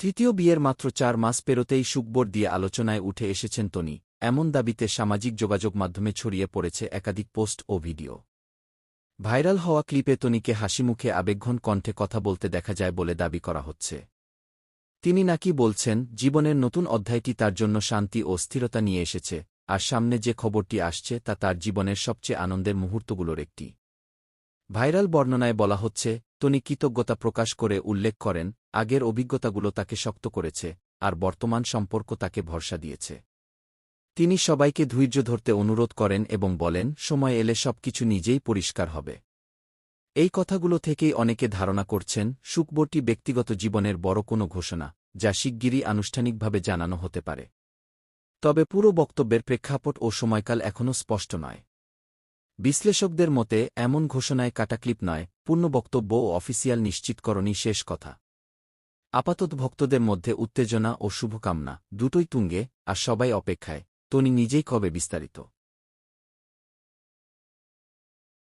তৃতীয় বিয়ের মাত্র চার মাস পেরোতেই সুকবর দিয়ে আলোচনায় উঠে এসেছেন তনি। এমন দাবিতে সামাজিক যোগাযোগ মাধ্যমে ছড়িয়ে পড়েছে একাধিক পোস্ট ও ভিডিও। ভাইরাল হওয়া ক্লিপে তনিকে হাসিমুখে আবেগঘন কণ্ঠে কথা বলতে দেখা যায় বলে দাবি করা হচ্ছে। তিনি নাকি বলছেন, জীবনের নতুন অধ্যায়টি তার জন্য শান্তি ও স্থিরতা নিয়ে এসেছে, আর সামনে যে খবরটি আসছে তা তার জীবনের সবচেয়ে আনন্দের মুহূর্তগুলোর একটি। ভাইরাল বর্ণনায় বলা হচ্ছে, তনি কৃতজ্ঞতা প্রকাশ করে উল্লেখ করেন আগের অভিজ্ঞতাগুলো তাকে শক্ত করেছে, আর বর্তমান সম্পর্ক তাকে ভরসা দিয়েছে। তিনি সবাইকে ধৈর্য ধরতে অনুরোধ করেন এবং বলেন, সময় এলে সবকিছু নিজেই পরিষ্কার হবে। এই কথাগুলো থেকেই অনেকে ধারণা করছেন সুকবরটি ব্যক্তিগত জীবনের বড় কোনো ঘোষণা, যা শিগগিরই আনুষ্ঠানিকভাবে জানানো হতে পারে। তবে পুরো বক্তব্যের প্রেক্ষাপট ও সময়কাল এখনও স্পষ্ট নয়। বিশ্লেষকদের মতে, এমন ঘোষণায় কাটাক্লিপ নয়, পূর্ণ বক্তব্য ও অফিসিয়াল নিশ্চিতকরণই শেষ কথা। আপাতত ভক্তদের মধ্যে উত্তেজনা ও শুভকামনা দুটোই তুঙ্গে, আর সবাই অপেক্ষায়। তনি নিজেই কবে বিস্তারিত?